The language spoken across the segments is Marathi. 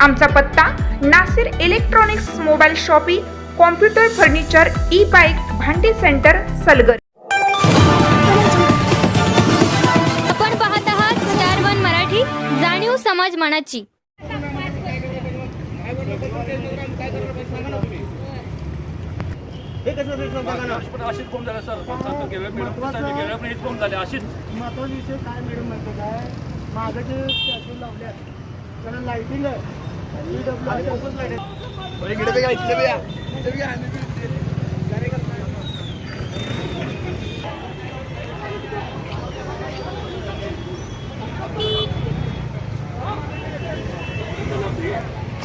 आमचा पत्ता Nasir electronics mobile shoppe computer furniture E bike भांडी सेंटर सलगर. आपण पाहत आहात स्टार वन मराठी जाणीव समाज मनाची. अशीच झाला सर? हेच झाले? अशीच? महत्त्वाचा विषय काय मॅडम म्हणतो काय? मागं जे स्टॅच्यू त्याला आहे.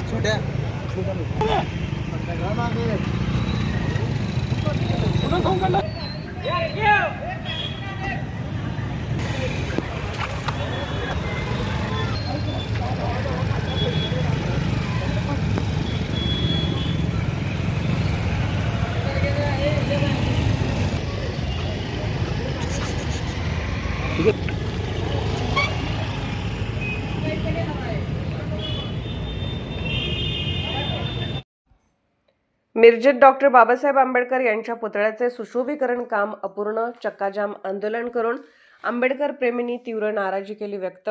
छोटे मिरजेत डॉक्टर बाबासाहेब आंबेडकर यांच्या पुतळ्याचे सुशोभीकरण काम अपूर्ण चक्काजाम आंदोलन करून आंबेडकर प्रेमींनी तीव्र नाराजी केली व्यक्त.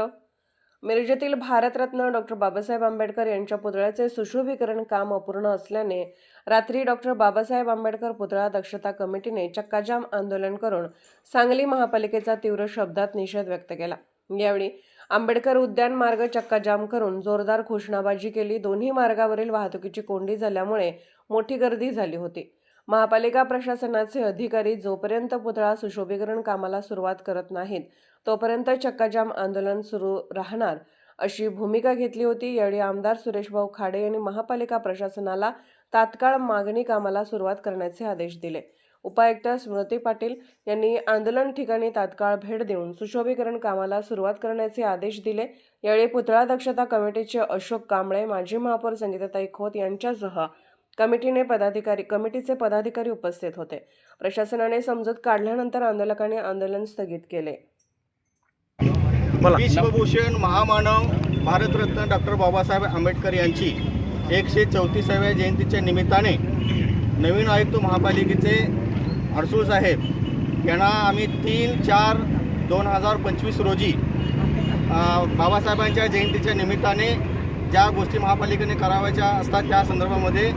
मिरजेतील भारतरत्न डॉक्टर बाबासाहेब आंबेडकर यांच्या पुतळ्याचे सुशोभीकरण काम अपूर्ण असल्याने रात्री डॉक्टर बाबासाहेब आंबेडकर पुतळा दक्षता कमिटीने चक्काजाम आंदोलन करून सांगली महापालिकेचा तीव्र शब्दात निषेध व्यक्त केला. यावेळी आंबेडकर उद्यान मार्ग चक्काजाम करून जोरदार घोषणाबाजी केली. दोन्ही मार्गावरील वाहतुकीची कोंडी झाल्यामुळे मोठी गर्दी झाली होती. महापालिका प्रशासनाचे अधिकारी जोपर्यंत पुतळा सुशोभीकरण कामाला सुरुवात करत नाहीत तोपर्यंत चक्काजाम आंदोलन सुरू राहणार अशी भूमिका घेतली होती. यावेळी आमदार सुरेशभाऊ खाडे यांनी महापालिका प्रशासनाला तात्काळ मागणी कामाला सुरुवात करण्याचे आदेश दिले. उपायुक्त स्मृती पाटील यांनी आंदोलन ठिकाणी तात्काळ भेट देऊन सुशोभीकरण कामाला सुरुवात करण्याचे आदेश दिले. यावेळी पुतळा दक्षता कमिटीचे अशोक कांबळे माजी महापौर संगीताताई खोत यांच्यासह कमिटीने पदाधिकारी कमिटीचे पदाधिकारी उपस्थित होते. प्रशासनाने समजूत काढल्यानंतर आंदोलकांनी आंदोलन स्थगित केले. विश्वभूषण महामानव भारतरत्न डॉक्टर बाबासाहेब आंबेडकर यांची एकशे चौतीसाव्या जयंतीच्या निमित्ताने नवीन आयुक्त महापालिकेचे अडसूळ साहेब यांना आम्ही तीन चार दोन हजार पंचवीस रोजी बाबासाहेबांच्या जयंतीच्या निमित्ताने ज्या गोष्टी महापालिकेने करावायच्या असतात त्या संदर्भामध्ये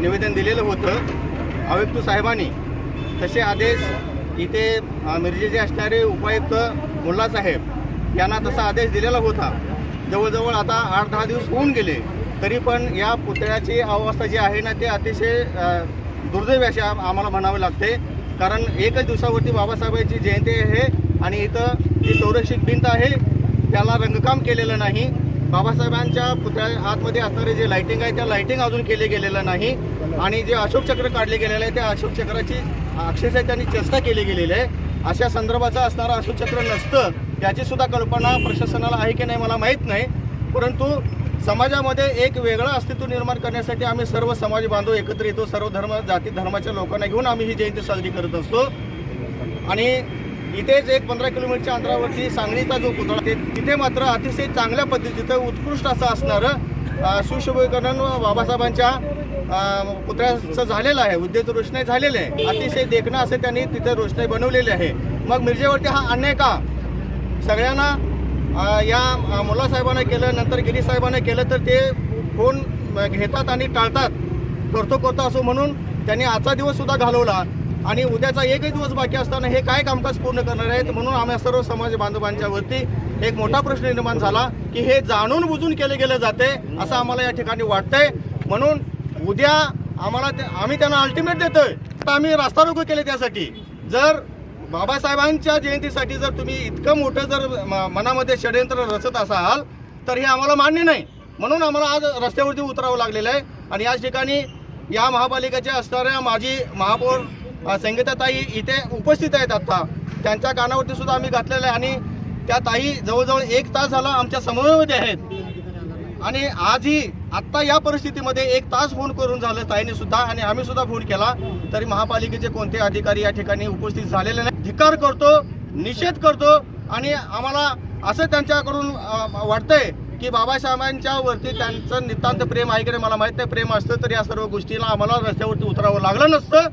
निवेदन दिलेलं होतं. आयुक्त साहेबांनी तसे आदेश इथे मिरजेचे असणारे उपायुक्त मुल्ला साहेब यांना तसा आदेश दिलेला होता. जवळजवळ आता आठ दहा दिवस होऊन गेले तरी पण या पुतळ्याची अवस्था जी आहे ना ते अतिशय दुर्दैव अशी आम्हाला म्हणावे लागते. कारण एकच दिवसावरती बाबासाहेबांची जयंती आहे आणि इथं जी संरक्षित भिंत आहे त्याला रंगकाम केलेलं नाही. बाबासाहेबांच्या पुतळ्या आतमध्ये असणारे जे लाइटिंग आहे त्या लाइटिंग अजून केले गेलेलं नाही. आणि जे अशोक चक्र काढले गेलेलं आहे त्या अशोक चक्राची अक्षरशः त्यांनी चेष्टा केली गेलेली आहे. अशा संदर्भाचं असणारं अशोक चक्र नसतं याची सुद्धा कल्पना प्रशासनाला आहे की नाही मला माहीत नाही. परंतु समाजामध्ये एक वेगळं अस्तित्व निर्माण करण्यासाठी आम्ही सर्व समाज बांधव एकत्र येतो सर्व धर्म जाती धर्माच्या लोकांना घेऊन आम्ही ही जयंती साजरी करत असतो. आणि इथेच एक पंधरा किलोमीटरच्या अंतरावरती सांगलीचा जो पुतळा ते तिथे मात्र अतिशय चांगल्या पद्धतीचं उत्कृष्ट असं असणारं अ, सुशोभीकरण बाबासाहेबांच्या पुतळ्याचं झालेलं आहे. उद्योग रोषणाई झालेलं आहे. अतिशय देखणं असं त्यांनी तिथे रोषणाई बनवलेली आहे. मग मिरजेवरती हा अन्याय का? सगळ्यांना या अ, केलं नंतर गिरीसाहेबांना केलं तर ते फोन घेतात आणि टाळतात. करतो करतो असो म्हणून त्यांनी आजचा दिवससुद्धा घालवला. आणि उद्याचा एकही दिवस बाकी असताना हे काय कामकाज पूर्ण करणार आहेत म्हणून आम्ही सर्व समाज बांधवांच्या वरती एक मोठा प्रश्न निर्माण झाला की हे जाणून बुजून केले गेले जाते असं आम्हाला या ठिकाणी वाटतंय. म्हणून उद्या आम्हाला आम्ही त्यांना अल्टिमेट देतोय. तर आम्ही रास्ता रोको केले त्यासाठी. जर बाबासाहेबांच्या जयंतीसाठी जर तुम्ही इतकं मोठं जर म- मनामध्ये षडयंत्र रचत असाल तर हे आम्हाला मान्य नाही. म्हणून आम्हाला आज रस्त्यावरती उतरावं लागलेलं आहे. आणि याच ठिकाणी या महापालिकेच्या असणाऱ्या माजी महापौर संगीताताई इथे उपस्थित आहेत आत्ता त्यांच्या कानावरती सुद्धा आम्ही घातलेलं आहे. आणि त्या ताई जवळजवळ एक तास झाला आमच्या समोरमध्ये आहेत. आणि आजही आत्ता या परिस्थितीमध्ये एक तास फोन करून झालं ताईने सुद्धा आणि आम्ही सुद्धा फोन केला तरी महापालिकेचे कोणते अधिकारी या ठिकाणी उपस्थित झालेले नाही धिकार करतो निषेध करतो आणि आम्हाला असं त्यांच्याकडून वाटतंय की बाबासाहेबांच्या वरती त्यांचं नितांत प्रेम आहे की मला माहीत नाही प्रेम असतं तर या सर्व गोष्टीला आम्हाला रस्त्यावरती उतरावं लागलं नसतं.